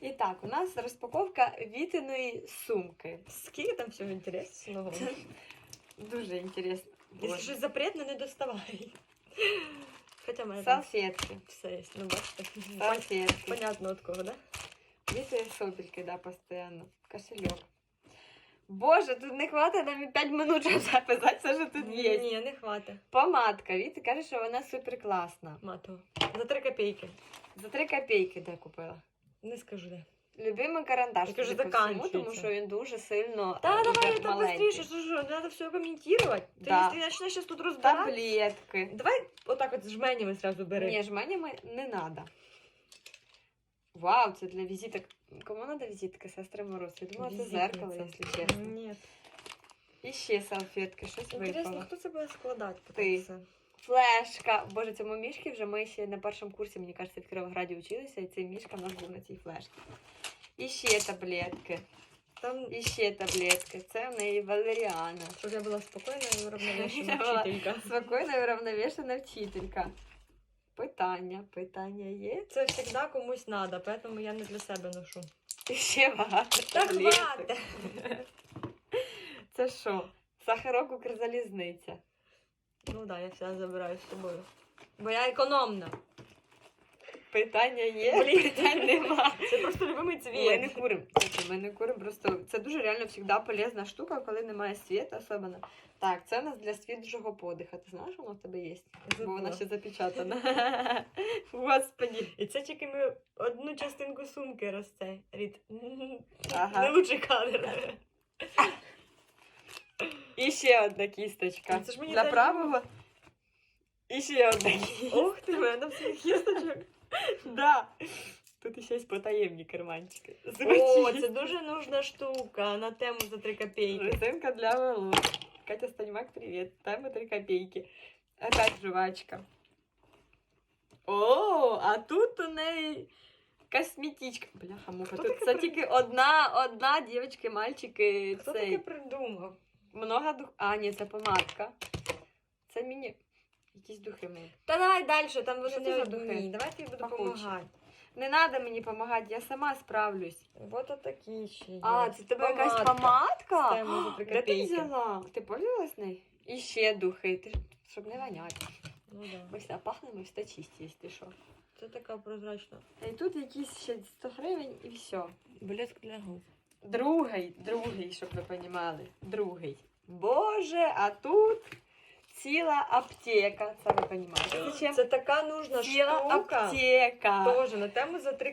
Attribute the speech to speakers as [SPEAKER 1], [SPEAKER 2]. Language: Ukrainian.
[SPEAKER 1] І так, у нас розпаковка вітиної сумки.
[SPEAKER 2] Скільки там всього інтересного?
[SPEAKER 1] Дуже інтересно.
[SPEAKER 2] Якщо щось запретне, не доставай. Хоча мене там
[SPEAKER 1] Салфетки.
[SPEAKER 2] все є, ну бачите.
[SPEAKER 1] Салфетки.
[SPEAKER 2] Понятно от кого, да?
[SPEAKER 1] Віти сопельки, да, постійно. Кошельок. Боже, тут не хватить нам і 5 минут, щоб записати все, що тут є.
[SPEAKER 2] Ні, не хватить.
[SPEAKER 1] Помадка. Віти каже, що вона супер класна.
[SPEAKER 2] Матово. За 3 копійки.
[SPEAKER 1] За 3 копійки де купила.
[SPEAKER 2] Не скажу де.
[SPEAKER 1] Любимий карандаш.
[SPEAKER 2] Я кажу,
[SPEAKER 1] судя по всьому,
[SPEAKER 2] заканчується.
[SPEAKER 1] тому що він дуже сильно.
[SPEAKER 2] Та
[SPEAKER 1] е,
[SPEAKER 2] давай так
[SPEAKER 1] маленький.
[SPEAKER 2] быстріше, що ж, треба все коментувати. Ти
[SPEAKER 1] Да.
[SPEAKER 2] якщо почнеш зараз тут розбирати.
[SPEAKER 1] Таблетки.
[SPEAKER 2] Давай отак от жменями зразу бери.
[SPEAKER 1] Ні, жменями не надо. Вау, це для візиток. Кому треба візитка, сестри Мороз? Я думала, це
[SPEAKER 2] Візитниця.
[SPEAKER 1] зеркало, якщо чесно.
[SPEAKER 2] Ні.
[SPEAKER 1] І ще салфетки, щось
[SPEAKER 2] Інтересно,
[SPEAKER 1] випало.
[SPEAKER 2] хто це буде складати?
[SPEAKER 1] Ти.
[SPEAKER 2] Це?
[SPEAKER 1] Флешка. Боже, цьому мішки вже ми ще на першому курсі, мені кажеться, в Кіровограді вчилися, і цей мішка в нас був на цій флешці. І ще таблетки.
[SPEAKER 2] Там,
[SPEAKER 1] І ще таблетки. Це в неї валеріана.
[SPEAKER 2] щоб я була спокійна і
[SPEAKER 1] була-
[SPEAKER 2] вчителька.
[SPEAKER 1] Спокійна і уравновешена вчителька. Питання, питання є?
[SPEAKER 2] Це завжди комусь треба, тому я не для себе ношу.
[SPEAKER 1] І ще багато
[SPEAKER 2] Так
[SPEAKER 1] таблеток.
[SPEAKER 2] хватить.
[SPEAKER 1] Це що? Сахарок Укрзалізниця.
[SPEAKER 2] Ну да, я все забираю з собою. Бо я економна.
[SPEAKER 1] Питання є?
[SPEAKER 2] Блін.
[SPEAKER 1] Питань нема.
[SPEAKER 2] Це просто любимий
[SPEAKER 1] Ми не
[SPEAKER 2] цвіт.
[SPEAKER 1] куримо. Ми не куримо. Просто це дуже реально завжди полезна штука, коли немає світу особливо. Так, це у нас для свіжого подиха. Ти знаєш, воно в тебе є? Бо вона ще запечатана. Господи.
[SPEAKER 2] І це тільки ми одну частинку сумки росте. Рід.
[SPEAKER 1] Ага.
[SPEAKER 2] Не лучший кадр.
[SPEAKER 1] І ще одна кісточка.
[SPEAKER 2] Ну, це ж мені
[SPEAKER 1] Для
[SPEAKER 2] дають.
[SPEAKER 1] правого. І ще одна кісточка.
[SPEAKER 2] Ох ти, в мене там всіх кісточок.
[SPEAKER 1] Да. Тут ще є потаємні карманчики.
[SPEAKER 2] О,
[SPEAKER 1] Зубочистки.
[SPEAKER 2] це дуже нужна штука на тему за 3 копійки.
[SPEAKER 1] Резинка для волос. Катя Станьмак, привет. Тайма 3 копейки. Опять жвачка. О, а тут у неї косметичка. Бляха, муха.
[SPEAKER 2] Хто
[SPEAKER 1] Тут
[SPEAKER 2] таке
[SPEAKER 1] це
[SPEAKER 2] при-
[SPEAKER 1] тільки одна, одна дівчатки, мальчики.
[SPEAKER 2] Хто
[SPEAKER 1] цей.
[SPEAKER 2] таке придумав?
[SPEAKER 1] Много дух. А, ні, це помадка. Це мені. Якісь духи мені.
[SPEAKER 2] Та давай далі, там вони не одні.
[SPEAKER 1] духи?
[SPEAKER 2] Давай я буду
[SPEAKER 1] Пахучі. Не треба мені допомагати, я сама справлюсь.
[SPEAKER 2] Вот отакі ще є.
[SPEAKER 1] А, це тебе якась
[SPEAKER 2] Помадка.
[SPEAKER 1] помадка?
[SPEAKER 2] Ставимо за 3
[SPEAKER 1] Де ти
[SPEAKER 2] копійки.
[SPEAKER 1] взяла? Ти пользувалась нею? І ще духи, ти ж- щоб не воняти.
[SPEAKER 2] Ну да.
[SPEAKER 1] Ми все пахнемо все чисті, якщо що.
[SPEAKER 2] Це така прозрачна.
[SPEAKER 1] І тут якісь ще 100 гривень і все.
[SPEAKER 2] Блеск для губ.
[SPEAKER 1] Другий, другий, щоб ви розуміли. Другий. Боже, а тут ціла аптека. Це ви розумієте.
[SPEAKER 2] Це така нужна
[SPEAKER 1] Ціла
[SPEAKER 2] штука.
[SPEAKER 1] аптека.
[SPEAKER 2] Тоже на тему за 3